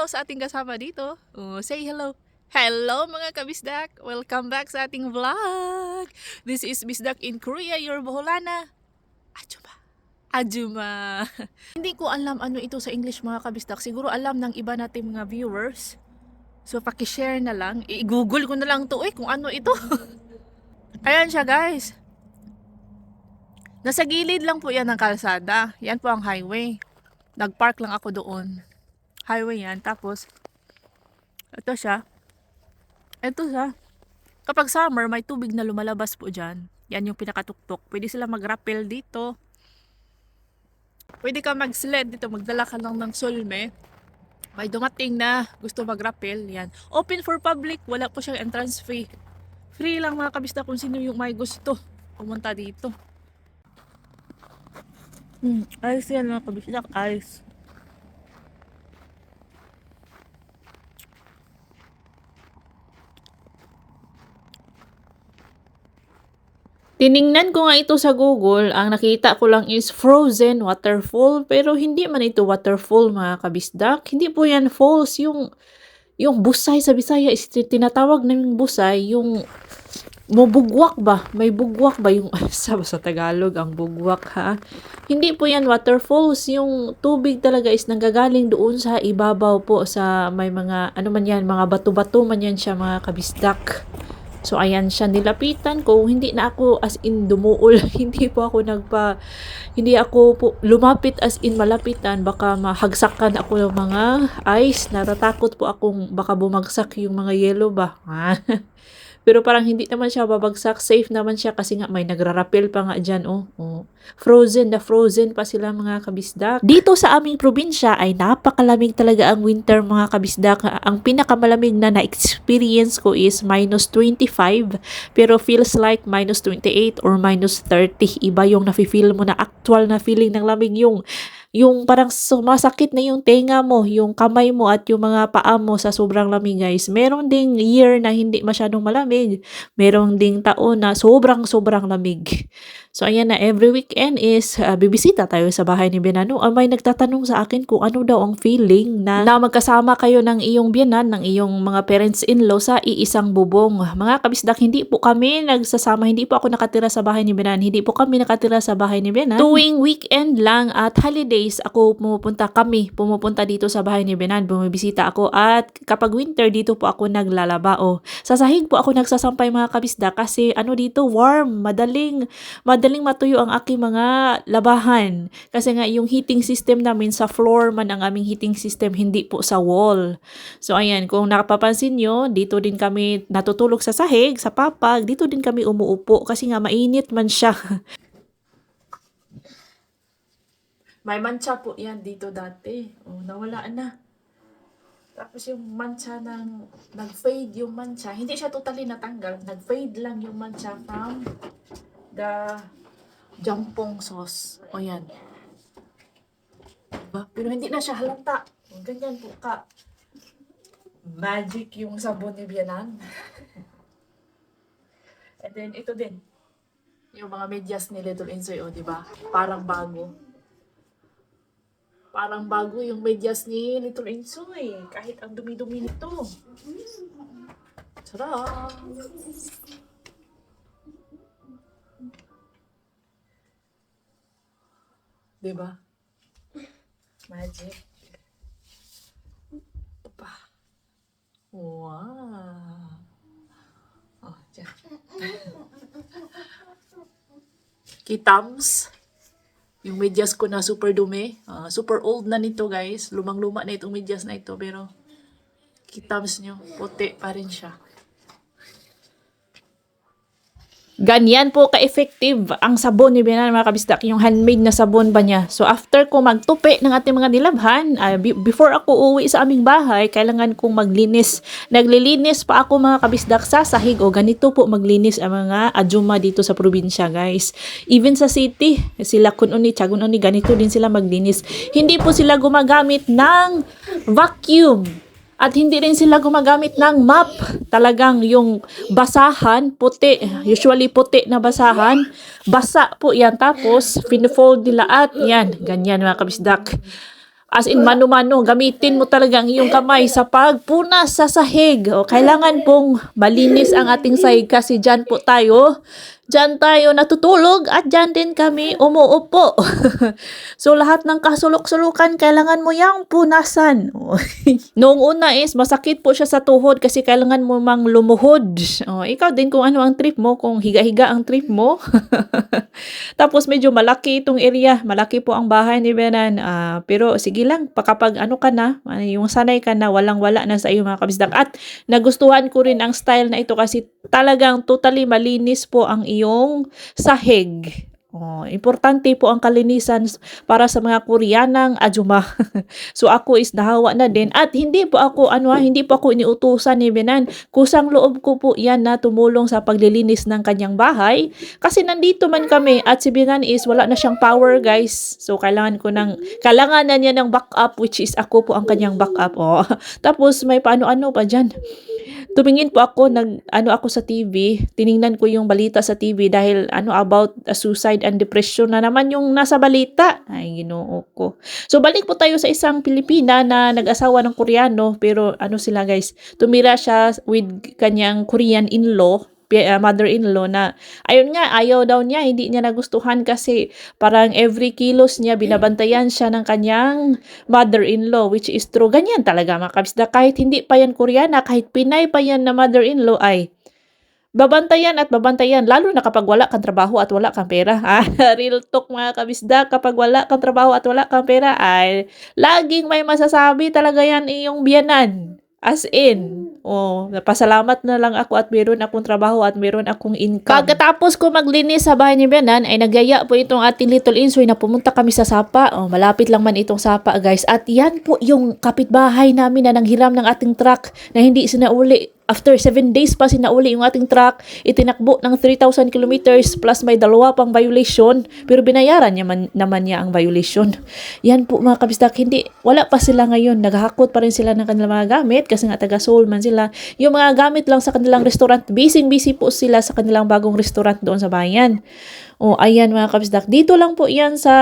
hello sa ating kasama dito. Oh, say hello. Hello mga kabisdak! Welcome back sa ating vlog! This is Bisdak in Korea, your Boholana. Ajuma. Ajuma. Hindi ko alam ano ito sa English mga kabisdak. Siguro alam ng iba nating mga viewers. So pakishare na lang. I-google ko na lang to eh kung ano ito. Ayan siya guys. Nasa gilid lang po yan ng kalsada. Yan po ang highway. Nagpark lang ako doon. Highway yan. Tapos, ito siya. Ito siya. Kapag summer, may tubig na lumalabas po dyan. Yan yung pinakatuktok. Pwede sila mag-rappel dito. Pwede ka mag-sled dito. Magdala ka lang ng sulme. May dumating na gusto mag-rappel. Yan. Open for public. Wala po siyang entrance fee. Free lang mga kabista kung sino yung may gusto. Pumunta dito. Hmm, ayos yan mga kabisdak. Ayos. Tiningnan ko nga ito sa Google, ang nakita ko lang is frozen waterfall, pero hindi man ito waterfall mga kabisdak. Hindi po yan falls, yung yung busay sa Bisaya is tinatawag naming busay, yung mabugwak ba? May bugwak ba yung sa, sa Tagalog ang bugwak ha? Hindi po yan waterfalls, yung tubig talaga is nanggagaling doon sa ibabaw po sa may mga ano man yan, mga bato-bato man yan siya mga kabisdak. So ayan siya nilapitan ko, hindi na ako as in dumuol, hindi po ako nagpa hindi ako po lumapit as in malapitan, baka mahagsakan ako ng mga ice, natatakot po akong baka bumagsak yung mga yellow ba. Pero parang hindi naman siya babagsak, safe naman siya kasi nga may nagrarapel pa nga dyan, oh. oh. Frozen na frozen pa sila mga kabisdak. Dito sa aming probinsya ay napakalamig talaga ang winter mga kabisdak. Ang pinakamalamig na na-experience ko is minus 25 pero feels like minus 28 or minus 30. Iba yung nafe-feel mo na actual na feeling ng lamig yung yung parang sumasakit na yung tenga mo, yung kamay mo at yung mga paa mo sa sobrang lamig guys. Meron ding year na hindi masyadong malamig. Meron ding taon na sobrang sobrang lamig. So ayan na every weekend is uh, bibisita tayo sa bahay ni Benano. Uh, may nagtatanong sa akin kung ano daw ang feeling na, na magkasama kayo ng iyong biyanan, ng iyong mga parents-in-law sa iisang bubong. Mga kabisdak, hindi po kami nagsasama, hindi po ako nakatira sa bahay ni Benan, hindi po kami nakatira sa bahay ni Benan. Tuwing weekend lang at holidays, ako pumupunta kami, pumupunta dito sa bahay ni Benan, bumibisita ako at kapag winter dito po ako naglalaba. O, sa sahig po ako nagsasampay mga kabisdak kasi ano dito, warm, madaling, madaling matuyo ang aking mga labahan. Kasi nga yung heating system namin sa floor man ang aming heating system, hindi po sa wall. So ayan, kung nakapapansin nyo, dito din kami natutulog sa sahig, sa papag, dito din kami umuupo kasi nga mainit man siya. May mancha po yan dito dati. Oh, nawala na. Tapos yung mancha ng, nag-fade yung mancha. Hindi siya totally natanggal. Nag-fade lang yung mancha from the jampong sauce. O yan. Diba? Pero hindi na siya halata. Ganyan po ka. Magic yung sabon ni Bianan. And then, ito din. Yung mga medyas ni Little Insoy, o, di ba? Parang bago. Parang bago yung medyas ni Little Insoy. Kahit ang dumi-dumi nito. Sarap! Di ba? Magic. Pa. Wow. Oh, dyan. Kitams. Yung medyas ko na super dumi. Ah, super old na nito guys. Lumang-luma na itong medyas na ito. Pero kitams nyo, puti pa rin siya. Ganyan po ka-effective ang sabon ni Benan mga kabistak, yung handmade na sabon ba niya. So after ko magtupi ng ating mga nilabhan, uh, be- before ako uwi sa aming bahay, kailangan kong maglinis. Naglilinis pa ako mga kabisdak sa sahig o ganito po maglinis ang mga ajuma dito sa probinsya guys. Even sa city, sila kununi, tsagununi, ganito din sila maglinis. Hindi po sila gumagamit ng vacuum. At hindi rin sila gumagamit ng map. Talagang yung basahan, puti, usually puti na basahan, basa po yan. Tapos, pinifold nila at yan, ganyan mga kabisdak. As in, mano-mano, gamitin mo talaga ang iyong kamay sa pagpunas sa sahig. O, kailangan pong malinis ang ating sahig kasi dyan po tayo Diyan tayo natutulog at diyan din kami umuupo. so lahat ng kasulok-sulukan kailangan mo yang punasan. Noong una is masakit po siya sa tuhod kasi kailangan mo mang lumuhod. Oh, ikaw din kung ano ang trip mo, kung higa-higa ang trip mo. Tapos medyo malaki itong area, malaki po ang bahay ni Benan. Uh, pero sige lang, kapag ano ka na, yung sanay ka na, walang-wala na sa iyo mga kabisdak. At nagustuhan ko rin ang style na ito kasi talagang totally malinis po ang iyo iyong sahig. Oh, importante po ang kalinisan para sa mga Koreanang ajuma. so ako is nahawa na din at hindi po ako ano hindi po ako iniutusan ni Benan. Kusang loob ko po 'yan na tumulong sa paglilinis ng kanyang bahay kasi nandito man kami at si Benan is wala na siyang power guys. So kailangan ko ng kailangan na niya ng backup which is ako po ang kanyang backup. Oh. Tapos may paano-ano pa diyan tumingin po ako nag ano ako sa TV, tiningnan ko yung balita sa TV dahil ano about uh, suicide and depression na naman yung nasa balita. Ay Ginoo ko. So balik po tayo sa isang Pilipina na nag-asawa ng Koreano pero ano sila guys, tumira siya with kanyang Korean in-law uh, mother-in-law na ayun nga ayaw daw niya hindi niya nagustuhan kasi parang every kilos niya binabantayan siya ng kanyang mother-in-law which is true ganyan talaga mga kabisda kahit hindi pa yan Koreana kahit Pinay pa yan na mother-in-law ay babantayan at babantayan lalo na kapag wala kang trabaho at wala kang pera. Ah, real talk mga kabisda kapag wala kang trabaho at wala kang pera ay laging may masasabi talaga yan iyong biyanan. As in, oh, napasalamat na lang ako at meron akong trabaho at meron akong income. Pagkatapos ko maglinis sa bahay ni Benan, ay nagyaya po itong ating little insoy na pumunta kami sa Sapa. Oh, malapit lang man itong Sapa, guys. At yan po yung kapitbahay namin na nanghiram ng ating truck na hindi sinauli After 7 days pa sinauli yung ating truck, itinakbo ng 3,000 kilometers plus may dalawa pang violation, pero binayaran niya man, naman niya ang violation. Yan po mga kabistak, hindi, wala pa sila ngayon, naghahakot pa rin sila ng kanilang mga gamit kasi nga taga Seoul man sila. Yung mga gamit lang sa kanilang restaurant, busy-busy po sila sa kanilang bagong restaurant doon sa bayan. O, ayan mga kabistak, dito lang po yan sa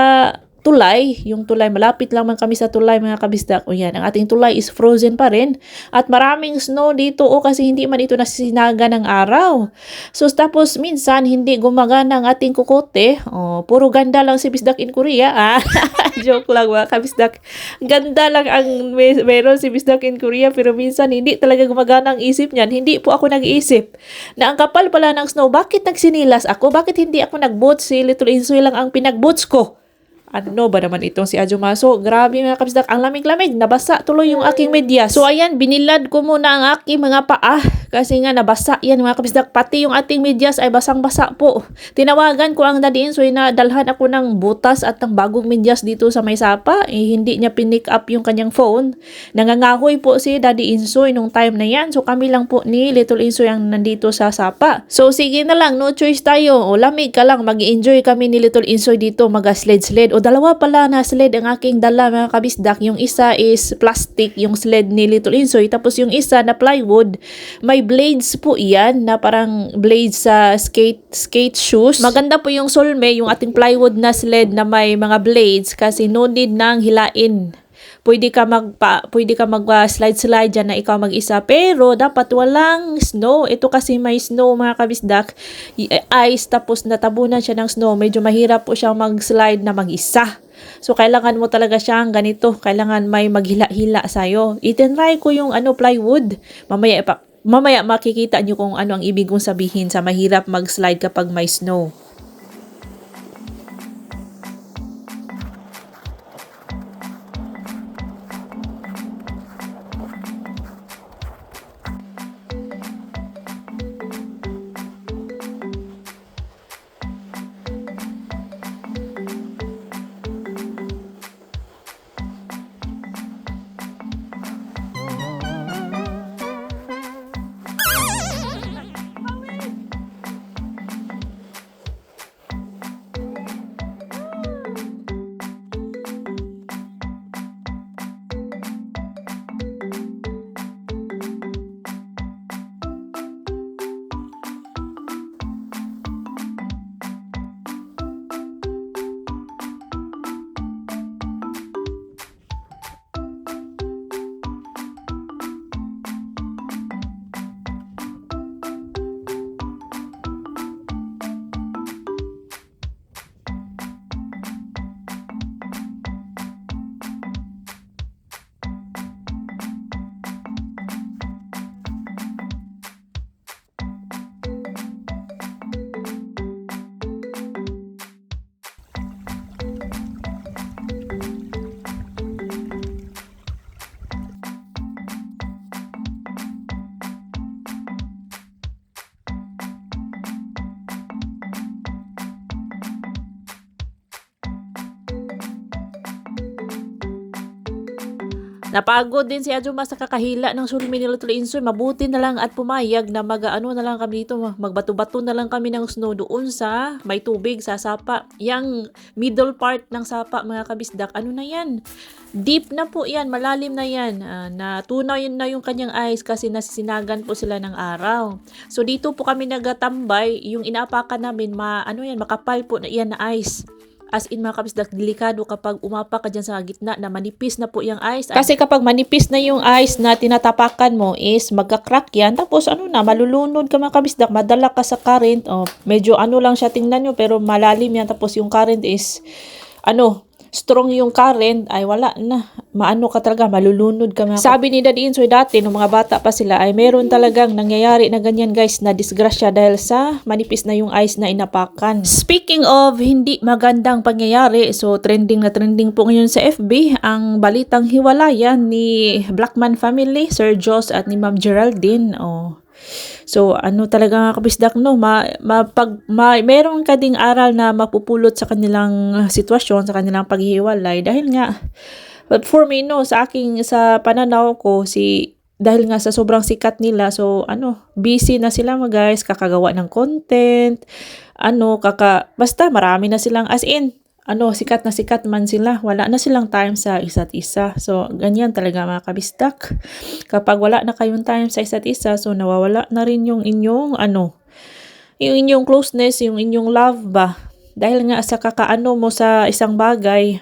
tulay, yung tulay, malapit lang man kami sa tulay mga kabisdak. O yan, ang ating tulay is frozen pa rin. At maraming snow dito o kasi hindi man ito nasinaga ng araw. So tapos minsan hindi gumagana ang ating kukote. O, puro ganda lang si Bisdak in Korea. Ah, joke lang mga kabisdak. Ganda lang ang meron si Bisdak in Korea pero minsan hindi talaga gumagana ang isip niyan. Hindi po ako nag-iisip na ang kapal pala ng snow. Bakit nagsinilas ako? Bakit hindi ako nag-boots? Si Little Insoy lang ang pinag-boots ko. Ano ba naman itong si Ajumaso? Grabe mga kabisdak, ang lamig-lamig, nabasa tuloy yung aking medyas. So ayan, binilad ko muna ang aking mga paa kasi nga nabasa yan mga kabisdak. Pati yung ating medyas ay basang-basa po. Tinawagan ko ang Daddy Insoy na dalhan ako ng butas at ng bagong medyas dito sa may sapa. Eh, hindi niya pinick up yung kanyang phone. Nangangahoy po si Daddy Insoy nung time na yan. So kami lang po ni Little Insoy ang nandito sa sapa. So sige na lang, no choice tayo. O lamig ka lang, mag enjoy kami ni Little Insoy dito, mag-sled-sled dalawa pala na sled ang aking dala mga kabisdak. Yung isa is plastic, yung sled ni Little Insoy. Tapos yung isa na plywood. May blades po yan na parang blades sa skate skate shoes. Maganda po yung Solme, yung ating plywood na sled na may mga blades kasi no need nang hilain pwede ka magpa pwede ka mag uh, slide slide diyan na ikaw mag-isa pero dapat walang snow ito kasi may snow mga kabisdak eh, ice tapos natabunan siya ng snow medyo mahirap po siyang mag-slide na mag-isa So, kailangan mo talaga siyang ganito. Kailangan may maghila-hila sa'yo. Itinry ko yung ano, plywood. Mamaya, mamaya makikita nyo kung ano ang ibig kong sabihin sa mahirap mag-slide kapag may snow. Napagod din si Ajuma sa kakahila ng sulmi nila tuloy insoy. Mabuti na lang at pumayag na mag ano na lang kami dito. Magbato-bato na lang kami ng snow doon sa may tubig sa sapa. Yang middle part ng sapa mga kabisdak. Ano na yan? Deep na po yan. Malalim na yan. Uh, na tunaw yun na yung kanyang eyes kasi nasisinagan po sila ng araw. So dito po kami nagatambay. Yung inaapakan namin, ma, ano yan, makapal po na yan na ice. As in mga kabisdak, delikado kapag umapak ka dyan sa gitna na manipis na po yung ice. Kasi kapag manipis na yung ice na tinatapakan mo is magka-crack yan. Tapos ano na, malulunod ka mga kabisdak, madala ka sa current. Oh, medyo ano lang siya tingnan nyo pero malalim yan. Tapos yung current is ano, strong yung current, ay wala na. Maano ka talaga, malulunod ka mga Sabi ni Daddy Insoy dati, nung mga bata pa sila, ay meron talagang nangyayari na ganyan guys, na disgrasya dahil sa manipis na yung ice na inapakan. Speaking of hindi magandang pangyayari, so trending na trending po ngayon sa FB, ang balitang hiwalayan ni Blackman family, Sir Joss at ni Ma'am Geraldine. Oh, So, ano talaga nga kabisdak, no? Ma, ma, pag, ma, meron ka ding aral na mapupulot sa kanilang sitwasyon, sa kanilang paghihiwalay. Dahil nga, but for me, no, sa aking, sa pananaw ko, si, dahil nga sa sobrang sikat nila, so, ano, busy na sila mga guys, kakagawa ng content, ano, kaka, basta marami na silang, as in, ano, sikat na sikat man sila, wala na silang time sa isa't isa. So, ganyan talaga mga kabistak. Kapag wala na kayong time sa isa't isa, so nawawala na rin yung inyong, ano, yung inyong closeness, yung inyong love ba. Dahil nga sa kakaano mo sa isang bagay,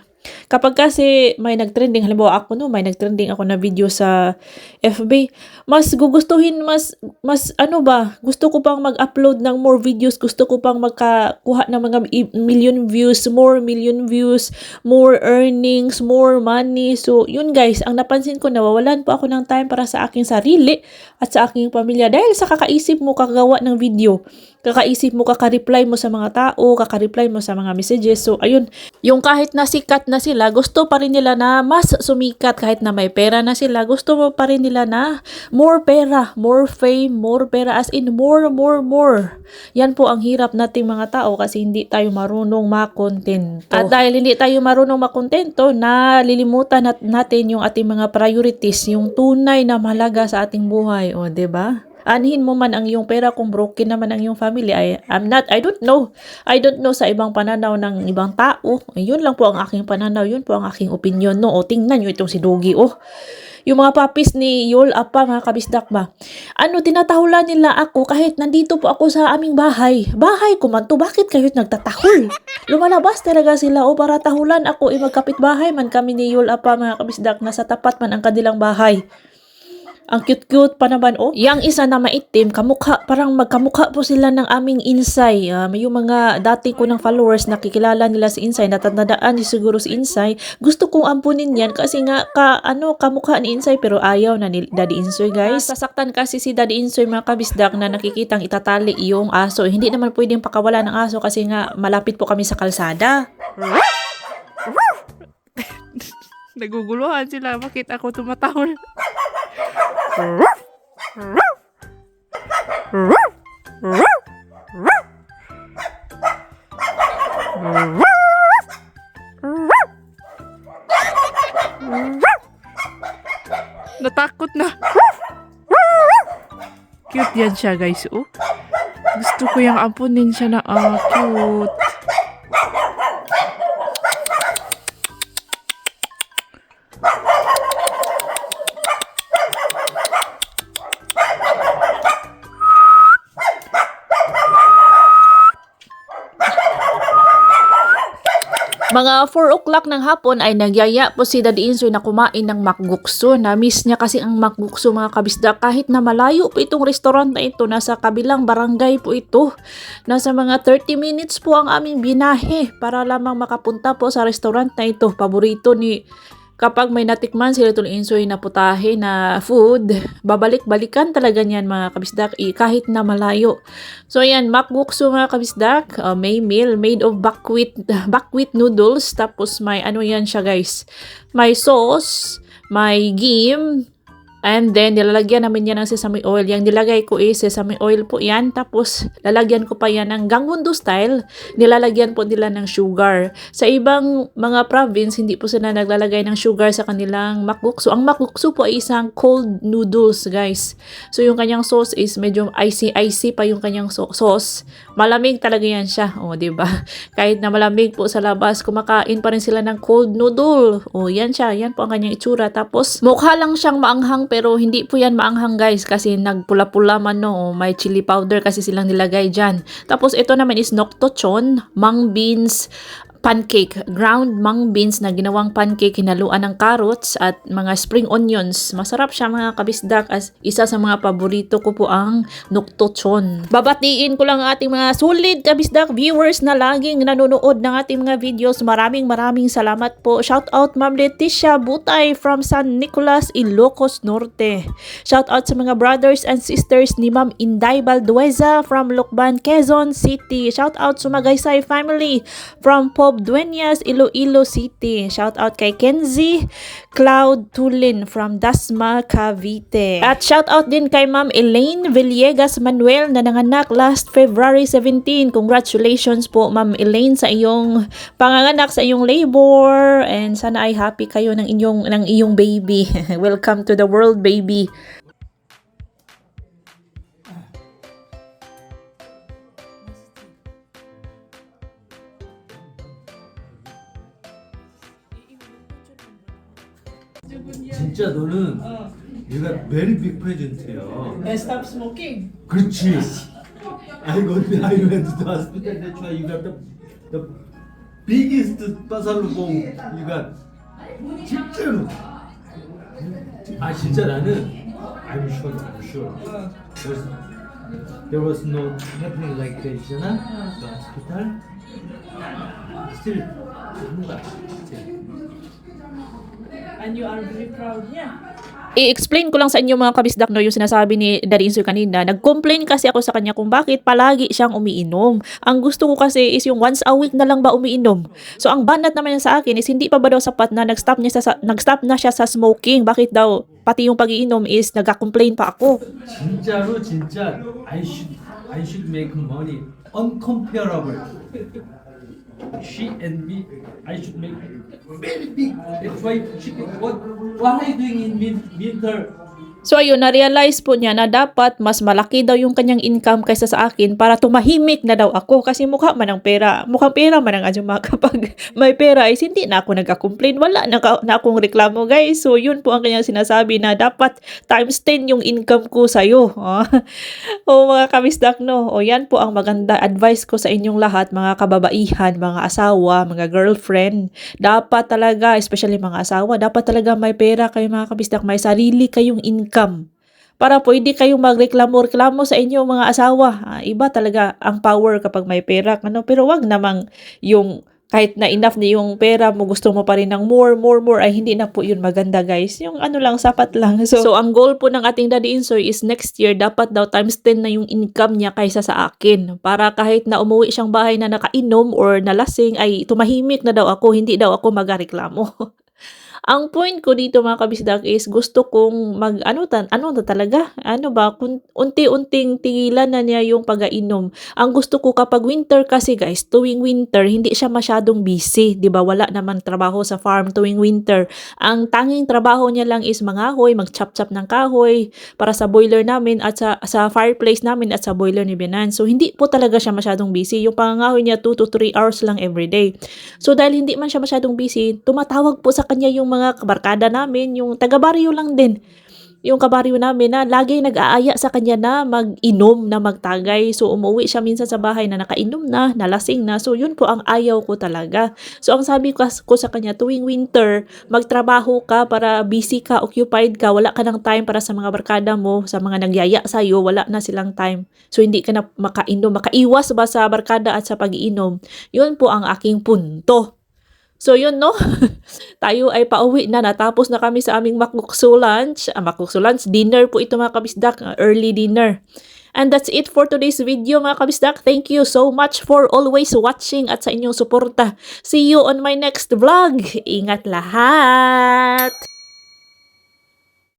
Kapag kasi may nagtrending, halimbawa ako no, may nagtrending ako na video sa FB, mas gugustuhin, mas, mas ano ba, gusto ko pang mag-upload ng more videos, gusto ko pang magkakuha ng mga million views, more million views, more earnings, more money. So, yun guys, ang napansin ko, nawawalan po ako ng time para sa aking sarili at sa aking pamilya dahil sa kakaisip mo kagawa ng video kakaisip mo, kaka-reply mo sa mga tao, kaka-reply mo sa mga messages. So, ayun, yung kahit na sikat na sila, gusto pa rin nila na mas sumikat kahit na may pera na sila, gusto mo pa rin nila na more pera, more fame, more pera, as in more, more, more. Yan po ang hirap nating mga tao kasi hindi tayo marunong makontento. At dahil hindi tayo marunong makontento, nalilimutan nat natin yung ating mga priorities, yung tunay na mahalaga sa ating buhay. O, ba? Diba? Anhin mo man ang iyong pera kung broken naman ang iyong family. I, I'm not, I don't know. I don't know sa ibang pananaw ng ibang tao. Yun lang po ang aking pananaw. Yun po ang aking opinion. No? O tingnan nyo itong si Dogi. Oh, yung mga papis ni Yol Apa, mga kabisdak ba? Ano, tinatahulan nila ako kahit nandito po ako sa aming bahay. Bahay ko man to, bakit kayo nagtatahol? Lumalabas talaga sila o para tahulan ako, eh magkapit bahay man kami ni Yol Apa, mga kabisdak, nasa tapat man ang kanilang bahay. Ang cute-cute pa naman, oh. Yang isa na maitim, kamukha, parang magkamukha po sila ng aming Insay. May yung mga dati ko ng followers nakikilala nila si Insay, natandaan ni siguro si Insay. Gusto kong ampunin yan kasi nga, ka, ano, kamukha ni Insay pero ayaw na ni Daddy Insoy, guys. Sasaktan kasi si Daddy Insoy mga kabisdak na nakikitang itatali yung aso. Hindi naman pwedeng pakawala ng aso kasi nga malapit po kami sa kalsada. Naguguluhan sila. Bakit ako tumatahol? Natakot na. Cute yan siya guys. Oh. Gusto ko yung ampunin siya na ah, cute. Mga 4 o'clock ng hapon ay nagyaya po si Daddy Insoy na kumain ng makgukso. Na-miss niya kasi ang makgukso mga kabisda kahit na malayo po itong restaurant na ito. Nasa kabilang barangay po ito. Nasa mga 30 minutes po ang aming binahe para lamang makapunta po sa restaurant na ito. Paborito ni kapag may natikman sila itong insoy na putahe na food, babalik-balikan talaga niyan mga kabisdak eh, kahit na malayo. So ayan, makbukso mga kabisdak, uh, may meal made of buckwheat, buckwheat noodles, tapos may ano yan siya guys, may sauce, may gim, And then, nilalagyan namin yan ng sesame oil. Yung nilagay ko is sesame oil po yan. Tapos, lalagyan ko pa yan ng gangmundo style. Nilalagyan po nila ng sugar. Sa ibang mga province, hindi po sila naglalagay ng sugar sa kanilang makbukso. Ang makbukso po ay isang cold noodles, guys. So, yung kanyang sauce is medyo icy-icy pa yung kanyang so- sauce. Malamig talaga yan siya. O, di ba? Kahit na malamig po sa labas, kumakain pa rin sila ng cold noodle. O, yan siya. Yan po ang kanyang itsura. Tapos, mukha lang siyang maanghang pero hindi po yan maanghang guys kasi nagpula-pula man no. May chili powder kasi silang nilagay dyan. Tapos, ito naman is noktochon, mung beans, pancake, ground mung beans na ginawang pancake, hinaluan ng carrots at mga spring onions. Masarap siya mga kabisdak as isa sa mga paborito ko po ang nuktochon. Babatiin ko lang ang ating mga solid kabisdak viewers na laging nanonood ng ating mga videos. Maraming maraming salamat po. Shout out Ma'am Leticia Butay from San Nicolas, Ilocos Norte. Shout out sa mga brothers and sisters ni Ma'am Inday Baldueza from Lucban, Quezon City. Shout out sa Magaysay family from Pob Dueñas, Iloilo City. Shout out kay Kenzie Cloud Tulin from Dasma, Cavite. At shout out din kay Ma'am Elaine Villegas Manuel na nanganak last February 17. Congratulations po Ma'am Elaine sa iyong panganganak sa iyong labor and sana ay happy kayo ng inyong ng iyong baby. Welcome to the world baby. 진짜 너는 얘가 very big present야. stop smoking. 그렇지. I got the I went to the hospital. That's why you got the the biggest 빠살로봉. You got 진짜로. 아 진짜 나는 I'm sure, I'm sure. There's, there was no happening like that이잖아. The hospital. Still 하는 거야. And you are very proud niya. I-explain ko lang sa inyo mga kabisdak no yung sinasabi ni Daddy Insoy kanina. Nag-complain kasi ako sa kanya kung bakit palagi siyang umiinom. Ang gusto ko kasi is yung once a week na lang ba umiinom. So ang banat naman niya sa akin is hindi pa ba daw sapat na nag-stop niya sa, nag-stop na siya sa smoking. Bakit daw pati yung pag-iinom is nagka-complain pa ako. Sinjaro, 진짜 I should I should make money uncomparable. She and me, I should make very big. That's why she what what are you doing in win- winter? So ayun, na-realize po niya na dapat mas malaki daw yung kanyang income kaysa sa akin para tumahimik na daw ako kasi mukha man ang pera. Mukhang pera man ang adyuma kapag may pera is hindi na ako nagka-complain. Wala na, na akong reklamo guys. So yun po ang kanyang sinasabi na dapat times 10 yung income ko sa'yo. o mga kamisdak no. O yan po ang maganda advice ko sa inyong lahat mga kababaihan, mga asawa, mga girlfriend. Dapat talaga, especially mga asawa, dapat talaga may pera kayo mga kabisdak, may sarili kayong income para pwede kayong magreklamo-reklamo sa inyo mga asawa. Ah, iba talaga ang power kapag may pera. Ano? Pero wag namang yung kahit na enough na yung pera mo, gusto mo pa rin ng more, more, more, ay hindi na po yun maganda guys. Yung ano lang, sapat lang. So, so ang goal po ng ating Daddy Insoy is next year, dapat daw times 10 na yung income niya kaysa sa akin. Para kahit na umuwi siyang bahay na nakainom or nalasing, ay tumahimik na daw ako, hindi daw ako magareklamo. Ang point ko dito mga kabisdak is gusto kong mag ano tan ano na talaga ano ba kung unti-unting tigilan na niya yung pag-ainom. Ang gusto ko kapag winter kasi guys, tuwing winter hindi siya masyadong busy, 'di ba? Wala naman trabaho sa farm tuwing winter. Ang tanging trabaho niya lang is mangahoy, mag-chop-chop ng kahoy para sa boiler namin at sa sa fireplace namin at sa boiler ni Benan. So hindi po talaga siya masyadong busy. Yung pangangahoy niya 2 to 3 hours lang every day. So dahil hindi man siya masyadong busy, tumatawag po sa kanya yung mga kabarkada namin, yung taga-baryo lang din. Yung kabaryo namin na lagi nag-aaya sa kanya na mag-inom, na magtagay. So umuwi siya minsan sa bahay na nakainom na, nalasing na. So yun po ang ayaw ko talaga. So ang sabi ko, sa kanya, tuwing winter, magtrabaho ka para busy ka, occupied ka, wala ka ng time para sa mga barkada mo, sa mga nagyaya sa'yo, wala na silang time. So hindi ka na makainom, makaiwas ba sa barkada at sa pag-iinom. Yun po ang aking punto. So yun no, tayo ay pauwi na, natapos na kami sa aming makukso lunch, ah, makukso lunch, dinner po ito mga kabisdak, ah, early dinner. And that's it for today's video mga kabisdak. Thank you so much for always watching at sa inyong suporta. See you on my next vlog. Ingat lahat!